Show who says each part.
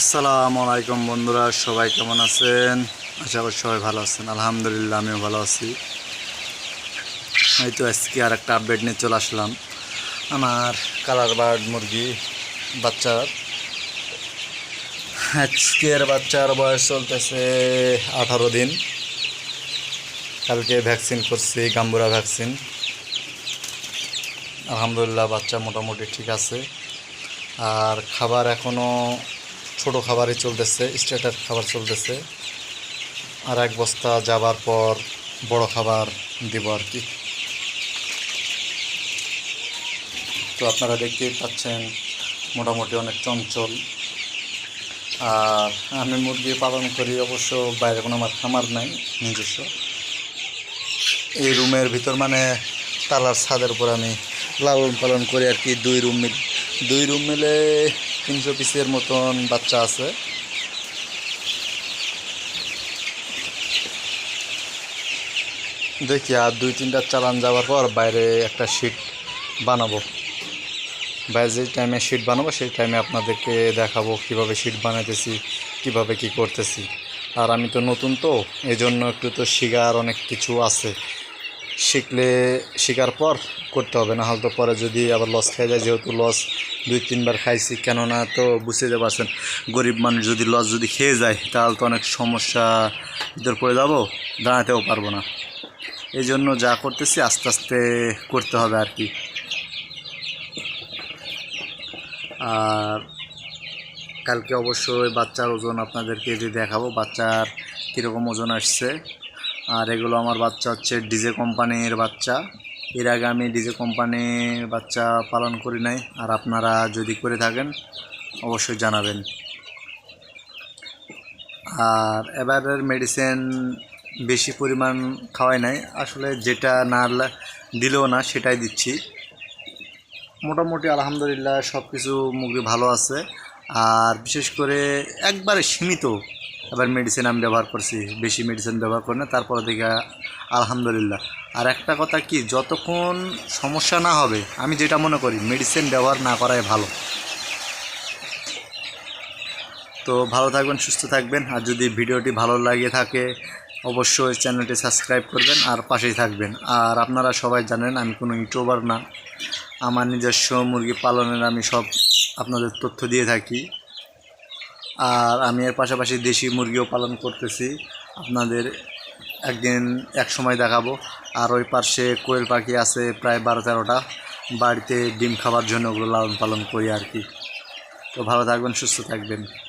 Speaker 1: আসসালামু আলাইকুম বন্ধুরা, সবাই কেমন আছেন? আশা করি সবাই ভালো আছেন। আলহামদুলিল্লাহ, আমিও ভালো আছি। এই তো আজকে আর একটা আপডেট নিয়ে চলে আসলাম। আমার কালার বার্ড মুরগি বাচ্চার। আজকের বাচ্চার বয়স চলতেছে আঠারো দিন। কালকে ভ্যাকসিন করছি, গাম্বুরা ভ্যাকসিন আলহামদুলিল্লাহ, বাচ্চা মোটামুটি ঠিক আছে। আর খাবার এখনও ছোট খাবারই চলতেছে স্টার্টার খাবার চলতেছে। আর এক বস্তা যাবার পর বড় খাবার দিব আর কি। তো আপনারা দেখতেই পাচ্ছেন, মোটামুটি অনেক চঞ্চল। আর আমি মুরগি পালন করি, অবশ্য বাইরে কোনো আমার খামার নাই, নিজস্ব। এই রুমের ভিতর মানে তালার ছাদের উপর আমি লালন পালন করি আর কি, দুই রুম মিল, দুই রুম মিলে তিনশো পিসের মতন বাচ্চা আছে। দেখি আর দুই তিনটা চালান যাওয়ার পর বাইরে একটা শিট বানাবো। বাইরে যে টাইমে শিট বানাবো, সেই টাইমে আপনাদেরকে দেখাবো কীভাবে শিট বানাইতেছি, কীভাবে কি করতেছি। আর আমি তো নতুন তো এই জন্য একটু তো শিগার অনেক কিছু আছে। শিখলে শেখার পর করতে হবে, না হয়তো পরে যদি আবার লস খেয়ে যায়, যেহেতু লস দুই, তিনবার খাইছি, কেননা তো বুঝতে পারছেন, গরিব মানুষ যদি লস যদি খেয়ে যায়, তাহলে তো অনেক সমস্যা ভিতর পড়ে যাব, দাঁড়াতেও পারব না। এই জন্য যা করতেছি আস্তে আস্তে করতে হবে আর কি। আর কালকে অবশ্যই বাচ্চার ওজন আপনাদেরকে যে দেখাবো, বাচ্চার কীরকম ওজন আসছে আর এগুলো আমার বাচ্চা হচ্ছে ডিজে কোম্পানির বাচ্চা। এর আগে আমি ডিজে কোম্পানির বাচ্চা পালন করি নাই। আর আপনারা যদি করে থাকেন, অবশ্যই জানাবেন। আর এবারের মেডিসিন বেশি পরিমাণ খাওয়াই নাই। আসলে যেটা না দিলেও না, সেটাই দিচ্ছি। মোটামুটি আলহামদুলিল্লাহ সব কিছু মুরগি ভালো আছে। আর বিশেষ করে একবারে সীমিত। এবার মেডিসিন আমি ব্যবহার করছি, বেশি মেডিসিন ব্যবহার করি না, তারপরে দেখে আলহামদুলিল্লাহ। আর একটা কথা কি, যতক্ষণ সমস্যা না হবে, আমি যেটা মনে করি মেডিসিন ব্যবহার না করাই ভালো। তো ভালো থাকবেন, সুস্থ থাকবেন, আর যদি ভিডিওটি ভালো লাগে থাকে, অবশ্যই চ্যানেলটি সাবস্ক্রাইব করবেন আর পাশেই থাকবেন। আর আপনারা সবাই জানেন, আমি কোনো ইউটিউবার না। আমার নিজস্ব মুরগি পালনের আমি সব আপনাদের তথ্য দিয়ে থাকি। আর আমি এর পাশাপাশি দেশি মুরগিও পালন করতেছি। আপনাদের একদিন এক সময় দেখাবো। আর ওই পার্শ্বে কোয়েল পাখি আছে প্রায় বারো তেরোটা। বাড়িতে ডিম খাবার জন্য ওগুলো লালন পালন করি আর কি। তো ভালো থাকবেন, সুস্থ থাকবেন।